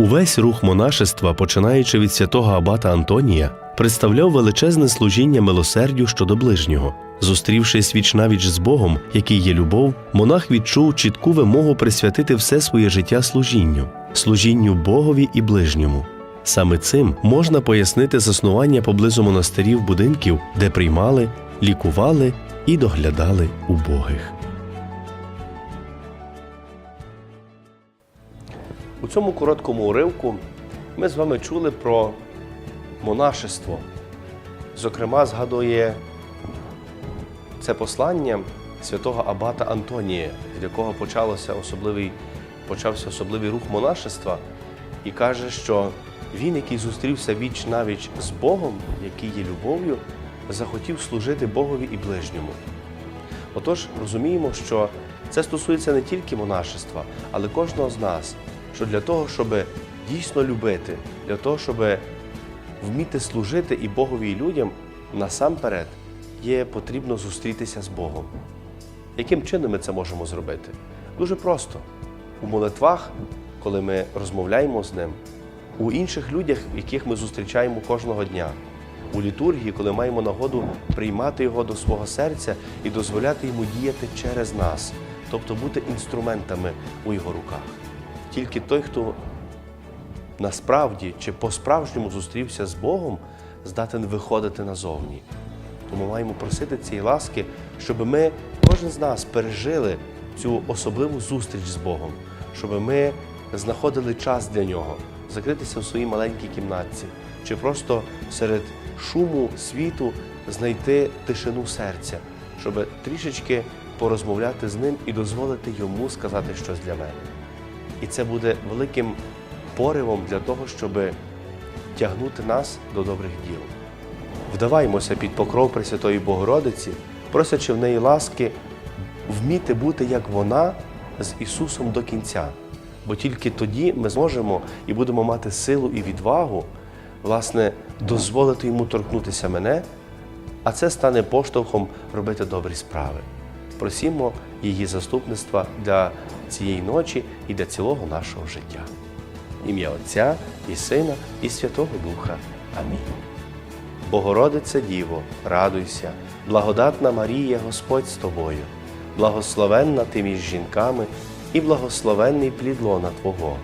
Увесь рух монашества, починаючи від святого абата Антонія, представляв величезне служіння милосердю щодо ближнього. Зустрівшись віч навіч з Богом, який є любов, монах відчув чітку вимогу присвятити все своє життя служінню, служінню Богові і ближньому. Саме цим можна пояснити заснування поблизу монастирів будинків, де приймали, лікували і доглядали убогих. У цьому короткому уривку ми з вами чули про монашество. Зокрема, згадує це послання святого Абата Антонія, від якого почалося особливий, почався особливий рух монашества, і каже, що він, який зустрівся віч навіч з Богом, який є любов'ю, захотів служити Богові і ближньому. Отож, розуміємо, що це стосується не тільки монашества, але кожного з нас, що для того, щоб дійсно любити, для того, щоб вміти служити і Богові, і людям, насамперед є потрібно зустрітися з Богом. Яким чином ми це можемо зробити? Дуже просто. У молитвах, коли ми розмовляємо з ним, у інших людях, яких ми зустрічаємо кожного дня, у літургії, коли маємо нагоду приймати його до свого серця і дозволяти йому діяти через нас, тобто бути інструментами у його руках. Тільки той, хто насправді чи по-справжньому зустрівся з Богом, здатен виходити назовні. Тому маємо просити цієї ласки, щоб ми, кожен з нас, пережили цю особливу зустріч з Богом, щоб ми знаходили час для нього, закритися в своїй маленькій кімнатці, чи просто серед шуму світу знайти тишину серця, щоб трішечки порозмовляти з ним і дозволити йому сказати щось для мене. І це буде великим поривом для того, щоб тягнути нас до добрих діл. Вдаваймося під покров Пресвятої Богородиці, просячи в неї ласки вміти бути як вона з Ісусом до кінця. Бо тільки тоді ми зможемо і будемо мати силу і відвагу, власне, дозволити йому торкнутися мене, а це стане поштовхом робити добрі справи. Просімо її заступництва для цієї ночі і для цілого нашого життя. Ім'я Отця і Сина, і Святого Духа. Амінь. Богородице Діво, радуйся, благодатна Марія, Господь з тобою, благословенна ти між жінками і благословенний плід лона Твого,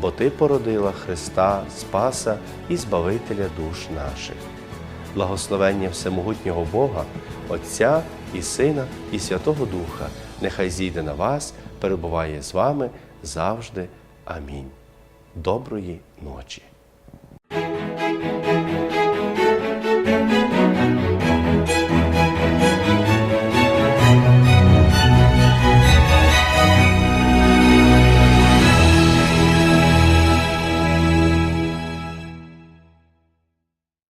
бо Ти породила Христа, Спаса і Збавителя душ наших. Благословення Всемогутнього Бога, Отця і Сина, і Святого Духа, нехай зійде на вас, перебуває з вами завжди. Амінь. Доброї ночі.